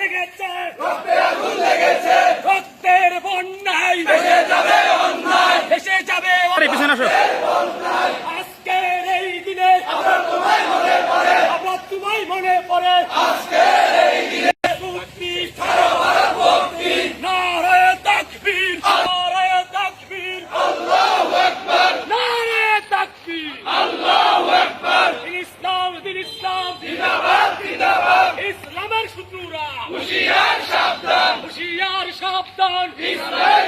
লেগেছে। রে লেগেছে। রক্তের বন্যায় ভেসে যাবে অন্যায়। এসে যাবে পিছনে আসো আজকের এই দিনে আমরা তোমায় মনে পড়ে আমরা তোমায় মনে পড়ে আজকের এই দিনে মুক্তি ছাড়ো ভারত মুক্তি নারায়ে তাকবীর নারায়ে তাকবীর আল্লাহু আকবার নারায়ে তাকবীর আল্লাহু আকবার দিন ইসলাম দিন ইসলাম জিন্দাবাদ জিন্দাবাদ ইসলামের শত্রুরা হুশিয়ার সাবধান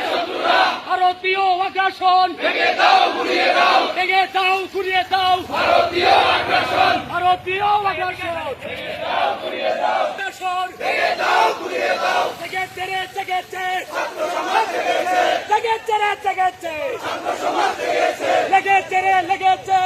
শত্রুরা ভারতীয় আগ্রাসন। ভেঙে দাও ঘুরিয়ে দাও। ভেঙে দাও ঘুরিয়ে দাও ভারতীয় আগ্রাসন। ভারতীয় আগ্রাসন ভেঙে দাও ঘুরিয়ে দাও লেগেছে লেগেছে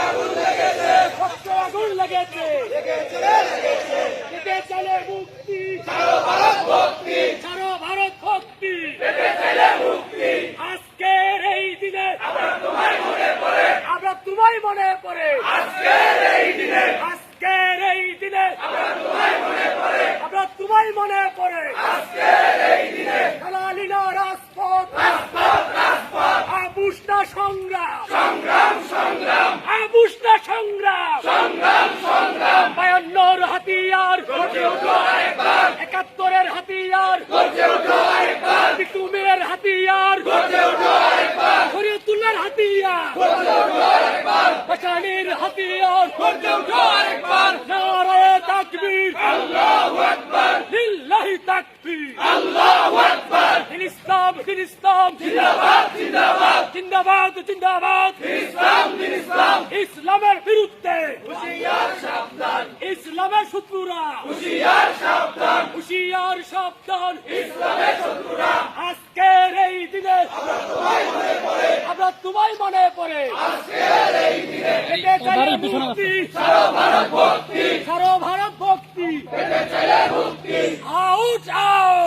আগুন লেগেছে রক্তে আগুন লেগেছে লেগেছে রে লেগেছে দিতে চলে মুক্তি ছাড়ো ভারত ভক্তি ছাড়ো ভারত ভক্তি দিতে চলে মুক্তি আজকের এই দিনে আমরা তোমায় মনে পড়ে আমরা তোমায় মনে পড়ে। আজকের এই দিনে আজকের এই দিনে আমরা তোমায় মনে পড়ে। আমরা তোমায় মনে পড়ে। আজকের এই দিনে খালালিনা রাজপথ। রাজপথ রাজপথ আবুষ্টা সংগ্রাম। সংগ্রাম সংগ্রাম আবুষ্টা সংগ্রাম। সংগ্রাম সংগ্রাম বায়ান্নর হাতিয়ার। গর্জে উঠো আরেকবার একাত্তরের হাতিয়ার। গর্জে উঠো আরেকবার বিকুমের হাতিয়ার। গর্জে উঠো আরেকবার শরীয়তুল্লাহর হাতিয়ার। গর্জে উঠো বাসানির হাতিয়ার। গর্জে উঠো আরেকবার নারায়ে তাকবীর। আল্লাহু আকবার লিল্লাহি তাকবীর। আল্লাহু আকবার দিন ইসলাম। জিন্দাবাদ জিন্দাবাদ। জিন্দাবাদ জিন্দাবাদ ইসলাম ইসলাম ইসলামের বিরুদ্ধে। হুশিয়ার সাবধান ইসলামের শত্রুরা। হুশিয়ার সাবধান। হুশিয়ার সাবধান ইসলামের শত্রুরা আজকের এই দিনে। আমরা তোমায় মনে পড়ে আমরা তোমায় মনে পড়ে। ভক্তি আউট আউট